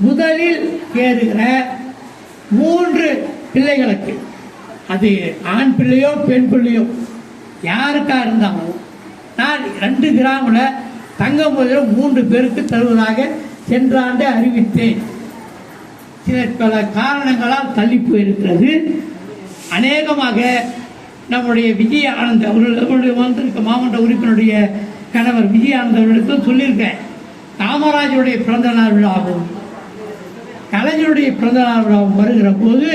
முதலில் ஏறுகிற மூன்று பிள்ளைகளுக்கு. அது ஆண் பிள்ளையோ பெண் பிள்ளையோ யாருக்கா இருந்தாலும் நான் ரெண்டு கிராமில் தங்க முதலில் மூன்று பேருக்கு தருவதாக சென்றாண்டே அறிவித்தேன். சில பல காரணங்களால் தள்ளி போயிருக்கிறது. அநேகமாக நம்முடைய விஜய் ஆனந்த் அவர்கள் அவருடைய வந்திருக்க மாவட்ட உறுப்பினருடைய கணவர் விஜயானந்த் அவர்களுக்கும் சொல்லியிருக்கேன். காமராஜருடைய பிறந்த நாள் விழாவும் கலைஞருடைய பிறந்த நாள் வருகிற போது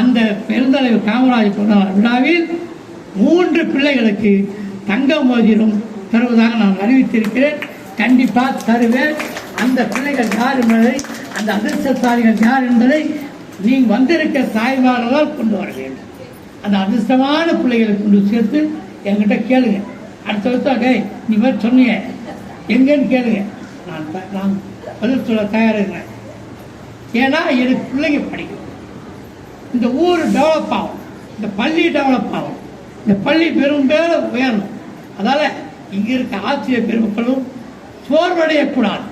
அந்த பெருந்தலைவர் காமராஜர் பிறந்த நாள் விழாவில் மூன்று பிள்ளைகளுக்கு தங்க மோதிரம் தருவதாக நான் அறிவித்திருக்கிறேன். கண்டிப்பாக தருவேன். அந்த பிள்ளைகள் யார் என்பதை அந்த அதிர்ஷ்டசாலிகள் யார் என்பதை நீ வந்திருக்க தாய்மார்களால் கொண்டு வர வேண்டும். அந்த அதிர்ஷ்டமான பிள்ளைகளை கொண்டு சேர்த்து என்கிட்ட கேளுங்க. அடுத்த வருஷம் டேய் நீ மாதிரி சொன்னீங்க எங்கன்னு கேளுங்க. நான் நான் பதில் சொல்ல தயாரிக்கிறேன் ஏன்னா எனக்கு பிள்ளைங்க படிக்கும். இந்த ஊர் டெவலப் ஆகும். இந்த பள்ளி டெவலப் ஆகும். இந்த பள்ளி பெரும் பேர உயரணும். அதனால் இங்கே இருக்க ஆசிரியர் பெருமக்களும் சோர்வடையக்கூடாது.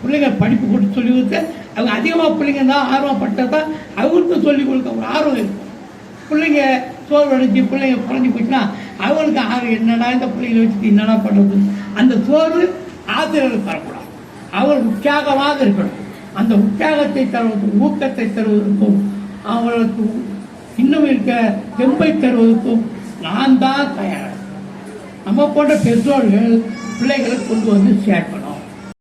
பிள்ளைங்க படிப்பு கொடுத்து சொல்லி கொடுத்து அவங்க அதிகமாக பிள்ளைங்க தான் ஆர்வப்பட்டால் தான் அவங்களுக்கு சொல்லிக் கொடுக்க ஒரு ஆர்வம் இருக்கும் பிள்ளைங்க சோர்வடைஞ்சு பிள்ளைங்க குறைஞ்சி போச்சுன்னா அவங்களுக்கு ஆர்வம் என்னடா இந்த பிள்ளைங்களை வச்சுட்டு என்னடா பண்ணுறது அந்த சோர்வு ஆசிரியர்களுக்கு வரக்கூடாது. அவர் உற்சாகமாக இருக்கணும். அந்த உற்சாகத்தை தருவதற்கும் ஊக்கத்தை தருவதற்கும் அவர்களுக்கு இன்னும் இருக்க தெம்பை தருவதற்கும் நான் தான் தயார். நம்ம போன்ற பெற்றோர்கள் பிள்ளைகளை கொண்டு வந்து சேர்க்கணும்